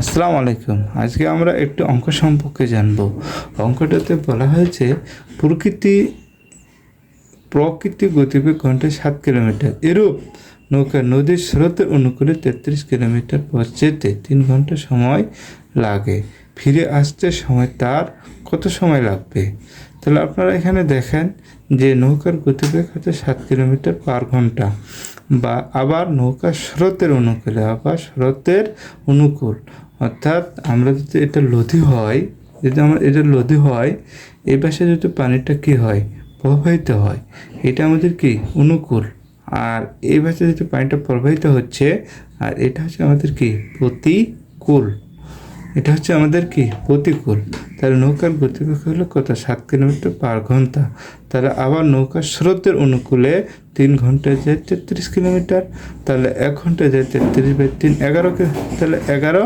আসসালামু আলাইকুম। আজকে আমরা একটি অঙ্ক সম্পর্কে জানব। অঙ্কটাতে বলা হয়েছে, প্রকৃতি প্রকৃতি গতিবেগ ঘন্টায় সাত কিলোমিটার। এরূপ নৌকা নদীর স্রোতের অনুকূলে তেত্রিশ কিলোমিটার পথ যেতে তিন ঘণ্টা সময় লাগে। ফিরে আসতে সময় তার কত সময় লাগবে? তাহলে আপনারা এখানে দেখেন যে নৌকার গতিবেগ হচ্ছে সাত কিলোমিটার পার ঘণ্টা। বা আবার নৌকা স্রোতের অনুকূলে, আবার স্রোতের অনুকূল। অর্থাৎ আমরা যদি এটা লধি হয়, যদি আমরা এটা লধি হয় এই পাশে যদি পানিটা কী হয়? প্রবাহিত হয়। এটা আমাদের কি? অনুকূল। আর এই পাশে যেহেতু পানিটা প্রবাহিত হচ্ছে, আর এটা হচ্ছে আমাদের কি? প্রতিকূল। এটা হচ্ছে আমাদের কি? প্রতিকূল। তাহলে নৌকার গতিবেগ হলো কত? সাত কিলোমিটার পার ঘণ্টা। তাহলে আবার নৌকার স্রোতের অনুকূলে তিন ঘন্টায় যায় তেত্রিশ কিলোমিটার। তাহলে এক ঘন্টায় যায় তেত্রিশ বাই তিন, এগারো তাহলে এগারো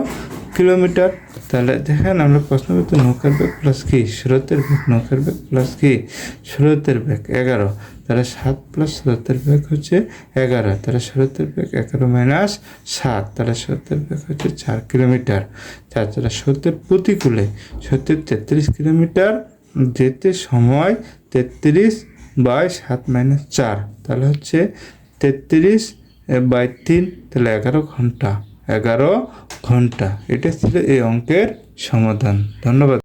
কিলোমিটার। তাহলে দেখেন আমরা প্রশ্ন করতে, নৌকার বেগ প্লাস কি? স্রোতের বেগ, নৌকার বেগ প্লাস কি? স্রোতের বেগ এগারো। তাহলে সাত প্লাস স্রোতের বেগ হচ্ছে এগারো। তাহলে স্রোতের বেগ এগারো মাইনাস সাত। তাহলে স্রোতের বেগ হচ্ছে চার কিলোমিটার। চার, তাহলে স্রোতের প্রতিকূলে স্রোতের তেত্রিশ কিলোমিটার যেতে সময় তেত্রিশ বাই সাত মাইনাস চার। তাহলে হচ্ছে তেত্রিশ বাই তিন, তাহলে এগারো ঘণ্টা। এগারো ঘণ্টা। এটা ছিল এই অঙ্কের সমাধান। ধন্যবাদ।